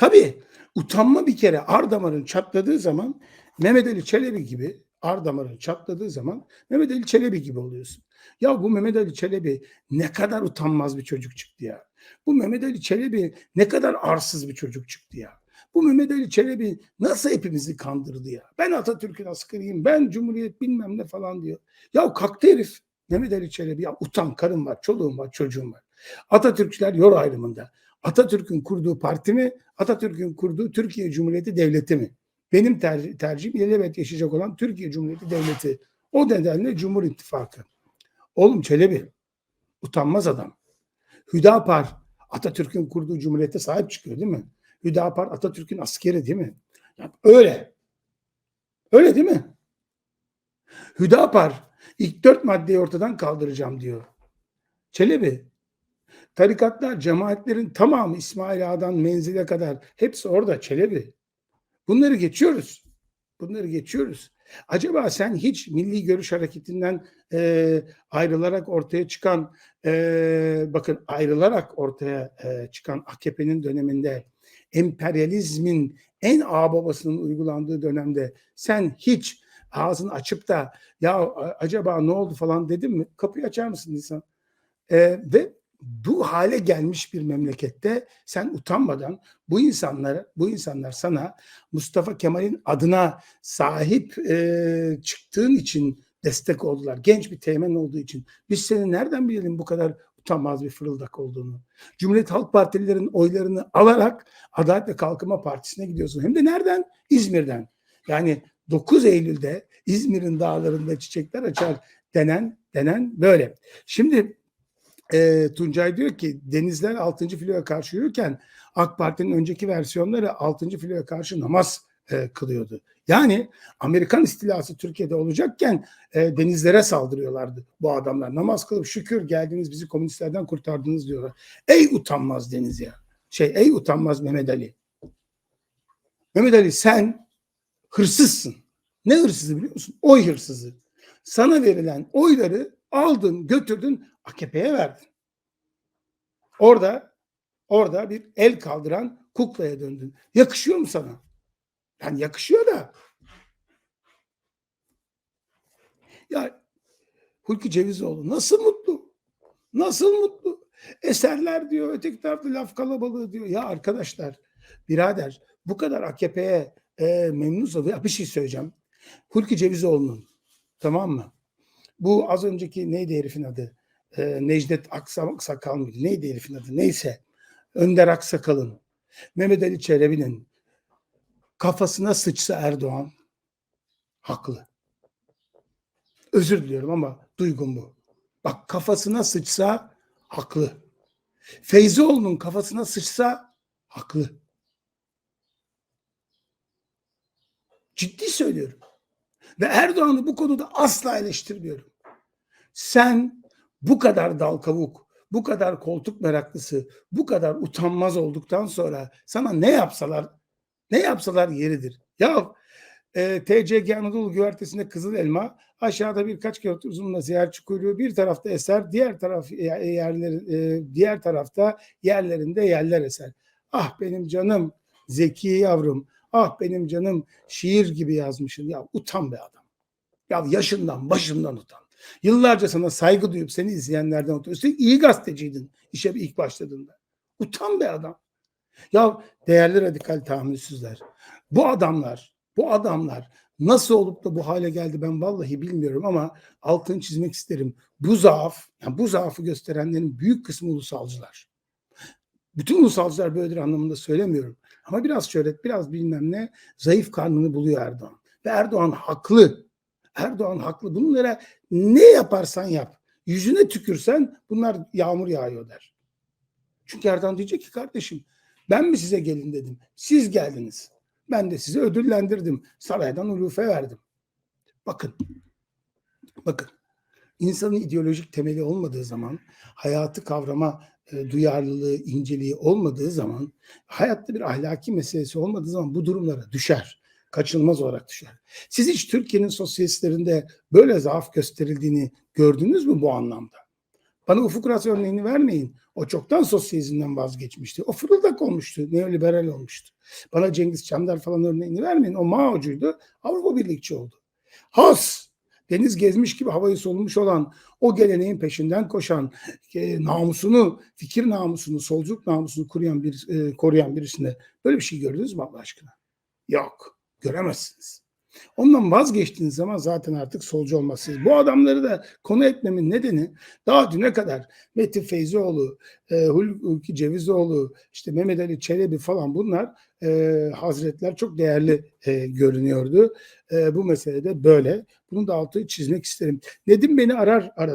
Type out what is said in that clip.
Tabii utanma bir kere ar damarın çatladığı zaman Mehmet Ali Çelebi gibi ar damarın çatladığı zaman Mehmet Ali Çelebi gibi oluyorsun. Ya bu Mehmet Ali Çelebi ne kadar utanmaz bir çocuk çıktı ya. Bu Mehmet Ali Çelebi ne kadar arsız bir çocuk çıktı ya. Bu Mehmet Ali Çelebi nasıl hepimizi kandırdı ya. Ben Atatürk'ün askeriyim, ben Cumhuriyet bilmem ne falan diyor. Ya kalktı herif Mehmet Ali Çelebi ya utan karım var, çoluğum var, çocuğum var. Atatürkçüler yol ayrımında. Atatürk'ün kurduğu parti mi, Atatürk'ün kurduğu Türkiye Cumhuriyeti Devleti mi? Benim tercih, tercihim ilelebet yaşayacak olan Türkiye Cumhuriyeti Devleti. O nedenle Cumhur İttifakı. Oğlum Çelebi, utanmaz adam. Hüdapar, Atatürk'ün kurduğu cumhuriyete sahip çıkıyor değil mi? Hüdapar Atatürk'ün askeri değil mi? Ya öyle. Öyle değil mi? Hüdapar ilk dört maddeyi ortadan kaldıracağım diyor. Çelebi, tarikatlar, cemaatlerin tamamı İsmail Ağa'dan menzile kadar hepsi orada Çelebi. Bunları geçiyoruz. Bunları geçiyoruz. Acaba sen hiç Milli Görüş Hareketi'nden e, ayrılarak ortaya çıkan e, bakın ayrılarak ortaya e, çıkan AKP'nin döneminde emperyalizmin en ağ babasının uygulandığı dönemde sen hiç ağzını açıp da ya acaba ne oldu falan dedin mi? Kapıyı açar mısın Nisan? E, ve bu hale gelmiş bir memlekette sen utanmadan bu insanlar bu insanlar sana Mustafa Kemal'in adına sahip e, çıktığın için destek oldular. Genç bir teğmen olduğu için. Biz seni nereden bilelim bu kadar utanmaz bir fırıldak olduğunu. Cumhuriyet Halk Partililerin oylarını alarak Adalet ve Kalkınma Partisi'ne gidiyorsun. Hem de nereden? İzmir'den. Yani 9 Eylül'de İzmir'in dağlarında çiçekler açar denen denen böyle. Şimdi e, Tuncay diyor ki denizler 6. filoya karşı yürürken AK Parti'nin önceki versiyonları 6. filoya karşı namaz e, kılıyordu. Yani Amerikan istilası Türkiye'de olacakken e, denizlere saldırıyorlardı bu adamlar. Namaz kılıp şükür geldiniz bizi komünistlerden kurtardınız diyorlar. Ey utanmaz deniz ya. Şey ey utanmaz Mehmet Ali. Mehmet Ali sen hırsızsın. Ne hırsızı biliyor musun? Oy hırsızı. Sana verilen oyları aldın götürdün AKP'ye verdin. Orada orada bir el kaldıran kuklaya döndün. Yakışıyor mu sana? Yani yakışıyor da. Ya Hulki Cevizoğlu nasıl mutlu? Nasıl mutlu? Eserler diyor, öteki tarafta laf kalabalığı diyor. Ya arkadaşlar, birader bu kadar AKP'ye e, memnunsa ya bir şey söyleyeceğim. Hulki Cevizoğlu'nun tamam mı? Bu az önceki neydi herifin adı? Ee, Necdet Aksakal mıydı? Neydi herifin adı? Neyse. Önder Aksakal'ın, Mehmet Ali Çelebi'nin kafasına sıçsa Erdoğan haklı. Özür diliyorum ama duygum bu. Bak kafasına sıçsa haklı. Feyzioğlu'nun kafasına sıçsa haklı. Ciddi söylüyorum. Ve Erdoğan'ı bu konuda asla eleştirmiyorum. Sen bu kadar dal kavuk, bu kadar koltuk meraklısı, bu kadar utanmaz olduktan sonra sana ne yapsalar, ne yapsalar yeridir. Ya e, TCG Anadolu Güvertesi'nde Kızıl Elma, aşağıda birkaç kilometre uzunluğunda ziyaretçi kuyruğu, bir tarafta eser, diğer taraf yerler, e, diğer tarafta yerlerinde yerler eser. Ah benim canım, zeki yavrum, Ah benim canım şiir gibi yazmışsın. Ya utan be adam. Ya yaşından başından utan. Yıllarca sana saygı duyup seni izleyenlerden utan. Üstelik iyi gazeteciydin işe ilk başladığında. Utan be adam. Ya değerli radikal tahammülsüzler. Bu adamlar, bu adamlar nasıl olup da bu hale geldi ben vallahi bilmiyorum ama altını çizmek isterim. Bu zaaf, yani bu zaafı gösterenlerin büyük kısmı ulusalcılar. Bütün ulusalcılar böyledir anlamında söylemiyorum. Ama biraz şöhret, biraz bilmem ne zayıf karnını buluyor Erdoğan. Ve Erdoğan haklı. Erdoğan haklı. Bunlara ne yaparsan yap. Yüzüne tükürsen bunlar yağmur yağıyor der. Çünkü Erdoğan diyecek ki kardeşim ben mi size gelin dedim. Siz geldiniz. Ben de sizi ödüllendirdim. Saraydan ulufe verdim. Bakın. Bakın. İnsanın ideolojik temeli olmadığı zaman hayatı kavrama e, duyarlılığı, inceliği olmadığı zaman, hayatta bir ahlaki meselesi olmadığı zaman bu durumlara düşer. Kaçınılmaz olarak düşer. Siz hiç Türkiye'nin sosyalistlerinde böyle zaaf gösterildiğini gördünüz mü bu anlamda? Bana Ufuk Uras örneğini vermeyin. O çoktan sosyalizmden vazgeçmişti. O fırıldak olmuştu. Neoliberal olmuştu. Bana Cengiz Çandar falan örneğini vermeyin. O Mao'cuydu. Avrupa Birlikçi oldu. Has! Deniz gezmiş gibi havayı solmuş olan, o geleneğin peşinden koşan, e, namusunu, fikir namusunu, solculuk namusunu koruyan, bir, e, koruyan birisinde böyle bir şey gördünüz mü Allah aşkına? Yok. Göremezsiniz. Ondan vazgeçtiğiniz zaman zaten artık solcu olmazsınız. Bu adamları da konu etmemin nedeni daha düne kadar Metin Feyzioğlu, e, Hulki Cevizoğlu, işte Mehmet Ali Çelebi falan bunlar e, hazretler çok değerli e, görünüyordu. E, bu meselede böyle. Bunun da altını çizmek isterim. Nedim beni arar arada.